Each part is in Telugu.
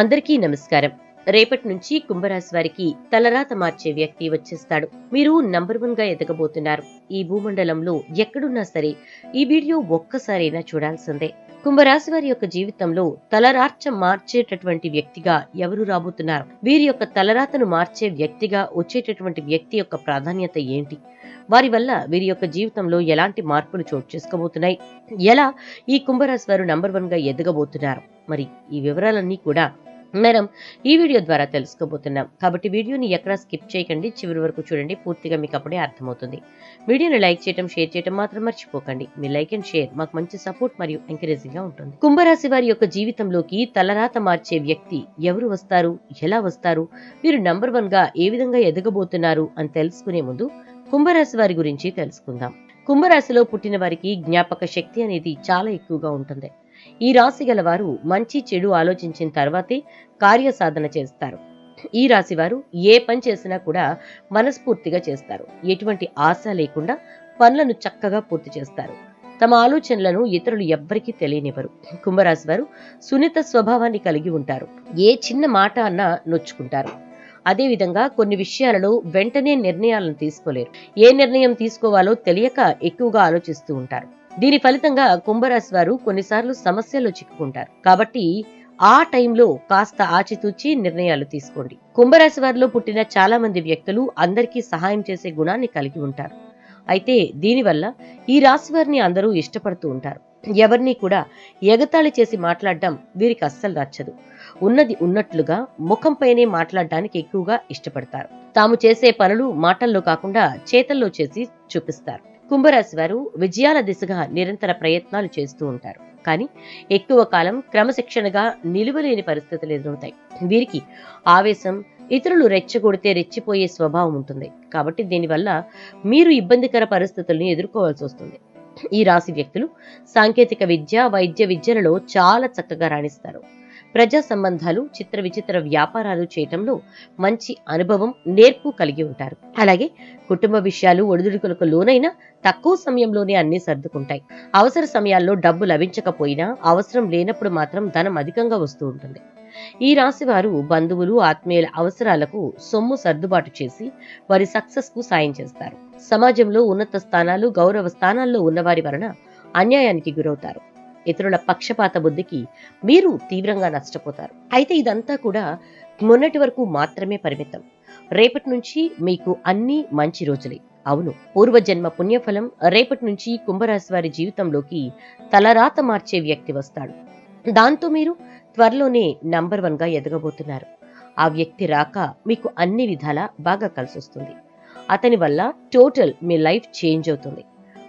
అందరికీ నమస్కారం. రేపటి నుంచి కుంభరాశి వారికి తలరాత మార్చే వ్యక్తి వచ్చేస్తాడు. మీరు నంబర్ వన్గా ఎదగబోతున్నారు. ఈ భూమండలంలో ఎక్కడున్నా సరే ఈ వీడియో ఒక్కసారైనా చూడాల్సిందే. కుంభరాశి వారి యొక్క జీవితంలో తలరార్చ మార్చేటటువంటి వ్యక్తిగా ఎవరు రాబోతున్నారు? వీరి యొక్క తలరాతను మార్చే వ్యక్తిగా వచ్చేటటువంటి వ్యక్తి యొక్క ప్రాధాన్యత ఏంటి? వారి వల్ల వీరి యొక్క జీవితంలో ఎలాంటి మార్పులు చోటు చేసుకోబోతున్నాయి? ఎలా ఈ కుంభరాశి వారు నంబర్ వన్గా ఎదగబోతున్నారు? మరి ఈ వివరాలన్నీ కూడా మనం ఈ వీడియో ద్వారా తెలుసుకోబోతున్నాం. కాబట్టి వీడియోని ఎక్కడా స్కిప్ చేయకండి చివరి వరకు చూడండి పూర్తిగా మీకు అప్పుడే అర్థమవుతుంది. వీడియోని లైక్ చేయడం షేర్ చేయడం మాత్రం మర్చిపోకండి. మీ లైక్ అండ్ షేర్ మాకు మంచి సపోర్ట్ మరియు ఎంకరేజింగ్గా ఉంటుంది. కుంభరాశి వారి యొక్క జీవితంలోకి తలరాత మార్చే వ్యక్తి ఎవరు వస్తారు? ఎలా వస్తారు? వీరు నంబర్ వన్గా ఏ విధంగా ఎదగబోతున్నారు అని తెలుసుకునే ముందు కుంభరాశి వారి గురించి తెలుసుకుందాం. కుంభరాశిలో పుట్టిన వారికి జ్ఞాపక శక్తి అనేది చాలా ఎక్కువగా ఉంటుంది. ఈ రాశి గల వారు మంచి చెడు ఆలోచించిన తర్వాతే కార్యసాధన చేస్తారు. ఈ రాశి వారు ఏ పని చేసినా కూడా మనస్ఫూర్తిగా చేస్తారు. ఎటువంటి ఆశ లేకుండా పనులను చక్కగా పూర్తి చేస్తారు. తమ ఆలోచనలను ఇతరులు ఎవ్వరికీ తెలియనివ్వరు. కుంభరాశి వారు సున్నిత స్వభావాన్ని కలిగి ఉంటారు. ఏ చిన్న మాట అన్నా నొచ్చుకుంటారు. అదేవిధంగా కొన్ని విషయాలలో వెంటనే నిర్ణయాలను తీసుకోలేరు. ఏ నిర్ణయం తీసుకోవాలో తెలియక ఎక్కువగా ఆలోచిస్తూ ఉంటారు. దీని ఫలితంగా కుంభరాశి వారు కొన్నిసార్లు సమస్యల్లో చిక్కుకుంటారు. కాబట్టి ఆ టైంలో కాస్త ఆచితూచి నిర్ణయాలు తీసుకోండి. కుంభరాశి వారిలో పుట్టిన చాలా మంది వ్యక్తులు అందరికీ సహాయం చేసే గుణాన్ని కలిగి ఉంటారు. అయితే దీనివల్ల ఈ రాశి వారిని అందరూ ఇష్టపడుతూ ఉంటారు. ఎవరిని కూడా ఎగతాళి చేసి మాట్లాడడం వీరికి అస్సలు నచ్చదు. ఉన్నది ఉన్నట్లుగా ముఖంపైనే మాట్లాడడానికి ఎక్కువగా ఇష్టపడతారు. తాము చేసే పనులు మాటల్లో కాకుండా చేతల్లో చేసి చూపిస్తారు. కుంభరాశి వారు విజయాల దిశగా నిరంతర ప్రయత్నాలు చేస్తూ ఉంటారు. కానీ ఎక్కువ కాలం క్రమశిక్షణగా నిలువలేని పరిస్థితులు ఎదురవుతాయి. వీరికి ఆవేశం ఇతరులు రెచ్చగొడితే రెచ్చిపోయే స్వభావం ఉంటుంది. కాబట్టి దీనివల్ల మీరు ఇబ్బందికర పరిస్థితుల్ని ఎదుర్కోవాల్సి వస్తుంది. ఈ రాశి వ్యక్తులు సాంకేతిక విద్య వైద్య విద్యలలో చాలా చక్కగా రాణిస్తారు. ప్రజా సంబంధాలు చిత్ర విచిత్ర వ్యాపారాలు చేయటంలో మంచి అనుభవం నేర్పు కలిగి ఉంటారు. అలాగే కుటుంబ విషయాలు ఒడిదుడుకులకు లోనైన తక్కువ సమయంలోనే అన్ని సర్దుకుంటాయి. అవసర సమయాల్లో డబ్బు లభించకపోయినా అవసరం లేనప్పుడు మాత్రం ధనం అధికంగా వస్తూ ఉంటుంది. ఈ రాశి వారు బంధువులు ఆత్మీయుల అవసరాలకు సొమ్ము సర్దుబాటు చేసి వారి సక్సెస్కు సాయం చేస్తారు. సమాజంలో ఉన్నత స్థానాలు గౌరవ స్థానాల్లో ఉన్నవారి వలన అన్యాయానికి గురవుతారు. ఇతరుల పక్షపాత బుద్ధికి మీరు తీవ్రంగా నష్టపోతారు. అయితే ఇదంతా కూడా మొన్నటి వరకు మాత్రమే పరిమితం. రేపటి నుంచి మీకు అన్ని మంచి రోజులే. అవును పూర్వజన్మ పుణ్యఫలం రేపటి నుంచి కుంభరాశి వారి జీవితంలోకి తలరాత మార్చే వ్యక్తి వస్తాడు. దాంతో మీరు త్వరలోనే నంబర్ వన్గా ఎదగబోతున్నారు. ఆ వ్యక్తి రాక మీకు అన్ని విధాలా బాగా కలిసొస్తుంది. అతని వల్ల టోటల్ మీ లైఫ్ చేంజ్ అవుతుంది.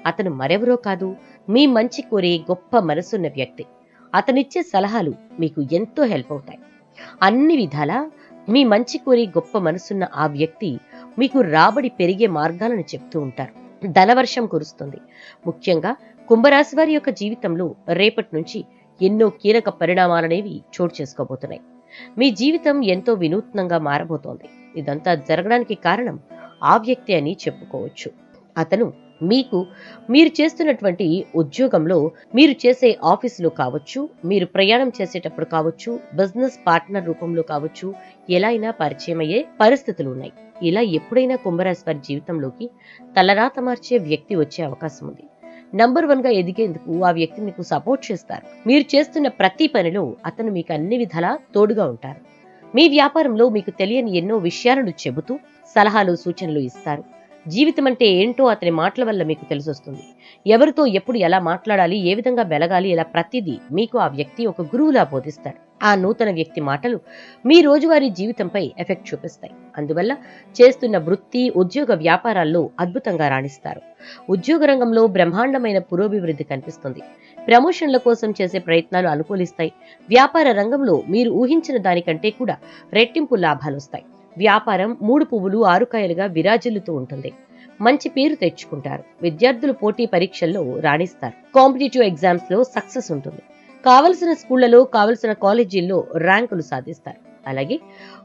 అతను మరెవరో కాదు మీ మంచి కోరే గొప్ప మనసున్న వ్యక్తి. అతనిచ్చే సలహాలు మీకు ఎంతో హెల్ప్ అవుతాయి. అన్ని విధాలా మీ మంచి కోరి గొప్ప మనసున్న ఆ వ్యక్తి మీకు రాబడి పెరిగే మార్గాలను చెప్తూ ఉంటారు. ధనవర్షం కురుస్తుంది. ముఖ్యంగా కుంభరాశి వారి యొక్క జీవితంలో రేపటి నుంచి ఎన్నో కీలక పరిణామాలనేవి చోటు చేసుకోబోతున్నాయి. మీ జీవితం ఎంతో వినూత్నంగా మారబోతోంది. ఇదంతా జరగడానికి కారణం ఆ వ్యక్తి అని చెప్పుకోవచ్చు. అతను మీకు మీరు చేస్తున్నటువంటి ఉద్యోగంలో మీరు చేసే ఆఫీసులో కావచ్చు మీరు ప్రయాణం చేసేటప్పుడు కావచ్చు బిజినెస్ పార్ట్నర్ రూపంలో కావచ్చు ఎలా అయినా పరిచయం అయ్యే పరిస్థితులు ఉన్నాయి. ఇలా ఎప్పుడైనా కుంభరాశి వారి జీవితంలోకి తలరాత మార్చే వ్యక్తి వచ్చే అవకాశం ఉంది. నంబర్ వన్గా ఎదిగేందుకు ఆ వ్యక్తి మీకు సపోర్ట్ చేస్తారు. మీరు చేస్తున్న ప్రతి పనిలో అతను మీకు అన్ని విధాలా తోడుగా ఉంటారు. మీ వ్యాపారంలో మీకు తెలియని ఎన్నో విషయాలను చెబుతూ సలహాలు సూచనలు ఇస్తారు. జీవితం అంటే ఏంటో అతని మాటల వల్ల మీకు తెలిసొస్తుంది. ఎవరితో ఎప్పుడు ఎలా మాట్లాడాలి ఏ విధంగా వెలగాలి ఇలా ప్రతిదీ మీకు ఆ వ్యక్తి ఒక గురువులా బోధిస్తాడు. ఆ నూతన వ్యక్తి మాటలు మీ రోజువారీ జీవితంపై ఎఫెక్ట్ చూపిస్తాయి. అందువల్ల చేస్తున్న వృత్తి ఉద్యోగ వ్యాపారాల్లో అద్భుతంగా రాణిస్తారు. ఉద్యోగ రంగంలో బ్రహ్మాండమైన పురోభివృద్ధి కనిపిస్తుంది. ప్రమోషన్ల కోసం చేసే ప్రయత్నాలు అనుకూలిస్తాయి. వ్యాపార రంగంలో మీరు ఊహించిన దానికంటే కూడా రెట్టింపు లాభాలు వస్తాయి వ్యాపారం మూడు పువ్వులు ఆరుకాయలుగా విరాజిల్లుతూ ఉంటుంది. మంచి పేరు తెచ్చుకుంటారు. విద్యార్థులు పోటీ పరీక్షల్లో రాణిస్తారు. కాంపిటేటివ్ ఎగ్జామ్స్లో సక్సెస్ ఉంటుంది. కావలసిన స్కూళ్ళలో కావలసిన కాలేజీల్లో ర్యాంకులు సాధిస్తారు. అలాగే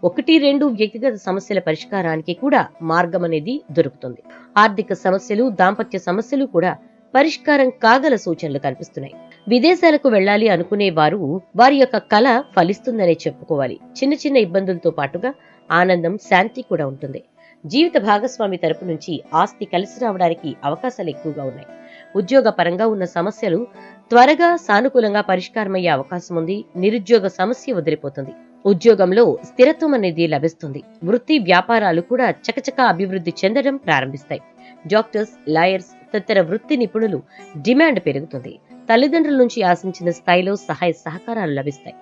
ఒకటి రెండు వ్యక్తిగత సమస్యల పరిష్కారానికి కూడా మార్గం అనేది దొరుకుతుంది. ఆర్థిక సమస్యలు దాంపత్య సమస్యలు కూడా పరిష్కారం కాగల సూచనలు కనిపిస్తున్నాయి. విదేశాలకు వెళ్ళాలి అనుకునే వారు వారి యొక్క కళ ఫలిస్తుందనే చెప్పుకోవాలి. చిన్న చిన్న ఇబ్బందులతో పాటుగా ఆనందం శాంతి కూడా ఉంటుంది. జీవిత భాగస్వామి తరపు నుంచి ఆస్తి కలిసి రావడానికి అవకాశాలు ఎక్కువగా ఉన్నాయి. ఉద్యోగ పరంగా ఉన్న సమస్యలు త్వరగా సానుకూలంగా పరిష్కారమయ్యే అవకాశం ఉంది. నిరుద్యోగ సమస్య వదిలిపోతుంది. ఉద్యోగంలో స్థిరత్వం అనేది లభిస్తుంది. వృత్తి వ్యాపారాలు కూడా చకచక అభివృద్ధి చెందడం ప్రారంభిస్తాయి. డాక్టర్స్ లాయర్స్ తదితర వృత్తి నిపుణులు డిమాండ్ పెరుగుతుంది. తల్లిదండ్రుల నుంచి ఆశించిన స్థాయిలో సహాయ సహకారాలు లభిస్తాయి.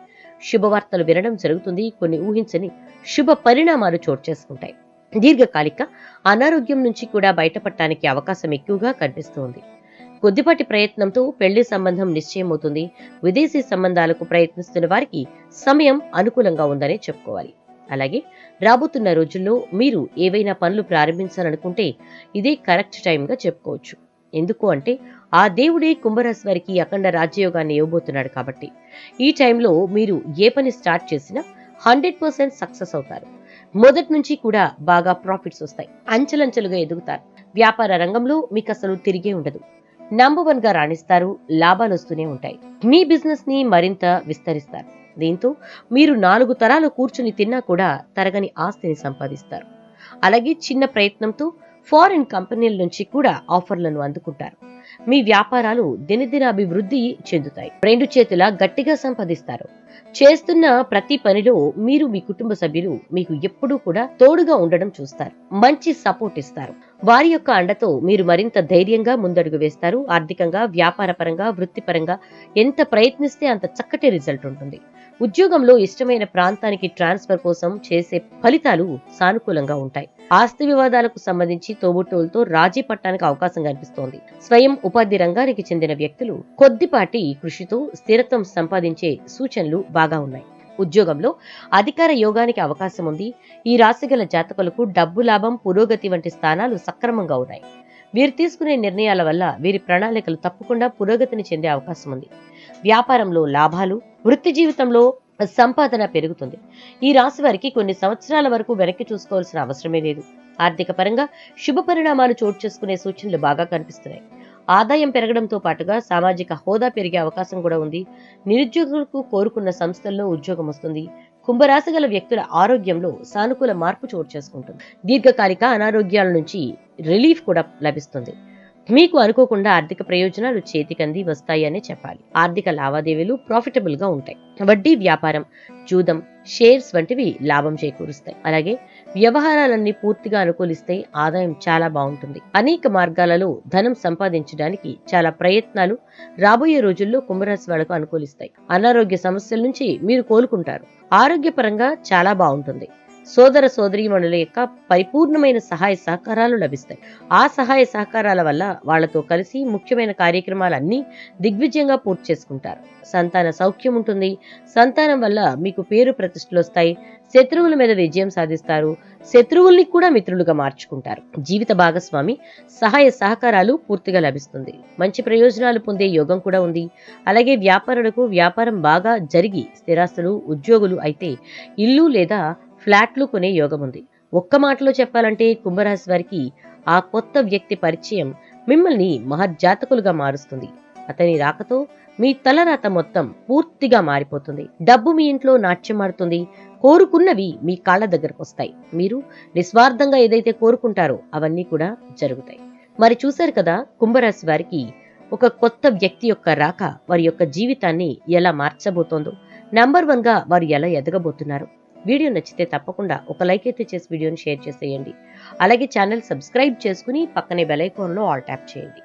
శుభవార్తలు వినడం జరుగుతుంది. కొన్ని ఊహించని శుభ పరిణామాలు చోటు చేసుకుంటాయి. దీర్ఘకాలిక అనారోగ్యం నుంచి కూడా బయటపడటానికి అవకాశం ఎక్కువగా కనిపిస్తోంది. కొద్దిపాటి ప్రయత్నంతో పెళ్ళి సంబంధం నిశ్చయమవుతుంది విదేశీ సంబంధాలకు ప్రయత్నిస్తున్న వారికి సమయం అనుకూలంగా ఉందనే చెప్పుకోవాలి. అలాగే రాబోతున్న రోజుల్లో మీరు ఏవైనా పనులు ప్రారంభించాలనుకుంటే ఇదే కరెక్ట్ టైంగా చెప్పుకోవచ్చు. ఎందుకు అంటే ఆ దేవుడే కుంభరాశి వారికి అఖండ రాజ్యయోగాన్ని ఇవ్వబోతున్నాడు కాబట్టి. ఈ టైంలో మీరు ఏ పని స్టార్ట్ చేసినా హండ్రెడ్ పర్సెంట్ సక్సెస్ అవుతారు. మొదటి నుంచి కూడా బాగా ప్రాఫిట్స్ వస్తాయి. అంచెలంచెలుగా ఎదుగుతారు. వ్యాపార రంగంలో మీకు అసలు తిరిగే ఉండదు. నంబర్ వన్గా రాణిస్తారు. లాభాలు వస్తూనే ఉంటాయి. మీ బిజినెస్ని మరింత విస్తరిస్తారు. దీంతో మీరు నాలుగు తరాలు కూర్చుని తిన్నా కూడా తరగని ఆస్తిని సంపాదిస్తారు. అలాగే చిన్న ప్రయత్నంతో ఫారిన్ కంపెనీల నుంచి కూడా ఆఫర్లను అందుకుంటారు. మీ వ్యాపారాలు దినదిన అభివృద్ధి చెందుతాయి. రెండు చేతుల గట్టిగా సంపాదిస్తారు. చేస్తున్న ప్రతి పనిలో మీరు మీ కుటుంబ సభ్యులు మీకు ఎప్పుడూ కూడా తోడుగా ఉండడం చూస్తారు. మంచి సపోర్ట్ ఇస్తారు. వారి యొక్క అండతో మీరు మరింత ధైర్యంగా ముందడుగు వేస్తారు. ఆర్థికంగా వ్యాపారపరంగా వృత్తిపరంగా ఎంత ప్రయత్నిస్తే అంత చక్కటి రిజల్ట్ ఉంటుంది. ఉద్యోగంలో ఇష్టమైన ప్రాంతానికి ట్రాన్స్ఫర్ కోసం చేసే ఫలితాలు సానుకూలంగా ఉంటాయి. ఆస్తి వివాదాలకు సంబంధించి తోబుట్టువులతో రాజీ పట్టడానికి అవకాశం కనిపిస్తోంది. స్వయం ఉపాధి రంగానికి చెందిన వ్యక్తులు కొద్దిపాటి కృషితో స్థిరత్వం సంపాదించే సూచనలు బాగా ఉన్నాయి. ఉద్యోగంలో అధికార యోగానికి అవకాశం ఉంది. ఈ రాశిగల జాతకులకు డబ్బు లాభం పురోగతి వంటి స్థానాలు సక్రమంగా ఉన్నాయి. వీరు తీసుకునే నిర్ణయాల వల్ల వీరి ప్రణాళికలు తప్పకుండా పురోగతిని చెందే అవకాశం ఉంది. వ్యాపారంలో లాభాలు వృత్తి జీవితంలో సంపాదన పెరుగుతుంది. ఈ రాశి వారికి కొన్ని సంవత్సరాల వరకు వెనక్కి చూసుకోవాల్సిన అవసరమే లేదు. ఆర్థిక పరంగా శుభ పరిణామాలు చోటు చేసుకునే సూచనలు బాగా కనిపిస్తున్నాయి. ఆదాయం పెరగడంతో పాటుగా సామాజిక హోదా పెరిగే అవకాశం కూడా ఉంది. నిరుద్యోగులకు కోరుకున్న సంస్థల్లో ఉద్యోగం వస్తుంది. కుంభరాశి గల వ్యక్తుల ఆరోగ్యంలో సానుకూల మార్పు చోటు చేసుకుంటుంది. దీర్ఘకాలిక అనారోగ్యాల నుంచి రిలీఫ్ కూడా లభిస్తుంది. మీకు అనుకోకుండా ఆర్థిక ప్రయోజనాలు చేతికంది వస్తాయనే చెప్పాలి. ఆర్థిక లావాదేవీలు ప్రాఫిటబుల్గా ఉంటాయి. వడ్డీ వ్యాపారం జూదం షేర్స్ వంటివి లాభం చేకూరుస్తాయి. అలాగే వ్యవహారాలన్నీ పూర్తిగా అనుకూలిస్తే ఆదాయం చాలా బాగుంటుంది. అనేక మార్గాలలో ధనం సంపాదించడానికి చాలా ప్రయత్నాలు రాబోయే రోజుల్లో కుంభరాశి వాళ్ళకు అనుకూలిస్తాయి. అనారోగ్య సమస్యల నుంచి మీరు కోలుకుంటారు. ఆరోగ్యపరంగా చాలా బాగుంటుంది. సోదర సోదరీమణుల యొక్క పరిపూర్ణమైన సహాయ సహకారాలు లభిస్తాయి. ఆ సహాయ సహకారాల వల్ల వాళ్ళతో కలిసి ముఖ్యమైన కార్యక్రమాలన్నీ దిగ్విజయంగా పూర్తి చేసుకుంటారు. సంతాన సౌఖ్యం ఉంటుంది. సంతానం వల్ల మీకు పేరు ప్రతిష్టలు వస్తాయి. శత్రువుల మీద విజయం సాధిస్తారు. శత్రువుల్ని కూడా మిత్రులుగా మార్చుకుంటారు. జీవిత భాగస్వామి సహాయ సహకారాలు పూర్తిగా లభిస్తుంది. మంచి ప్రయోజనాలు పొందే యోగం కూడా ఉంది. అలాగే వ్యాపారులకు వ్యాపారం బాగా జరిగి స్థిరాస్తులు ఉద్యోగులు అయితే ఇల్లు లేదా ఫ్లాట్లు కొనే యోగం ఉంది. ఒక్క మాటలో చెప్పాలంటే కుంభరాశి వారికి ఆ కొత్త వ్యక్తి పరిచయం మిమ్మల్ని మహర్జాతకులుగా మారుస్తుంది. అతని రాకతో మీ తలరాత మొత్తం పూర్తిగా మారిపోతుంది. డబ్బు మీ ఇంట్లో నాట్యమాడుతుంది కోరుకున్నవి మీ కాళ్ళ దగ్గరకు వస్తాయి. మీరు నిస్వార్థంగా ఏదైతే కోరుకుంటారో అవన్నీ కూడా జరుగుతాయి. మరి చూశారు కదా కుంభరాశి వారికి ఒక కొత్త వ్యక్తి యొక్క రాక వారి యొక్క జీవితాన్ని ఎలా మార్చబోతోందో. నంబర్ వన్గా వారు ఎలా ఎదగబోతున్నారు? వీడియో నచ్చితే తప్పకుండా ఒక లైక్ అయితే చేసి వీడియోని షేర్ చేసేయండి. అలాగే ఛానల్ సబ్స్క్రైబ్ చేసుకుని పక్కనే బెల్ ఐకాన్లో ఆల్ ట్యాప్ చేయండి.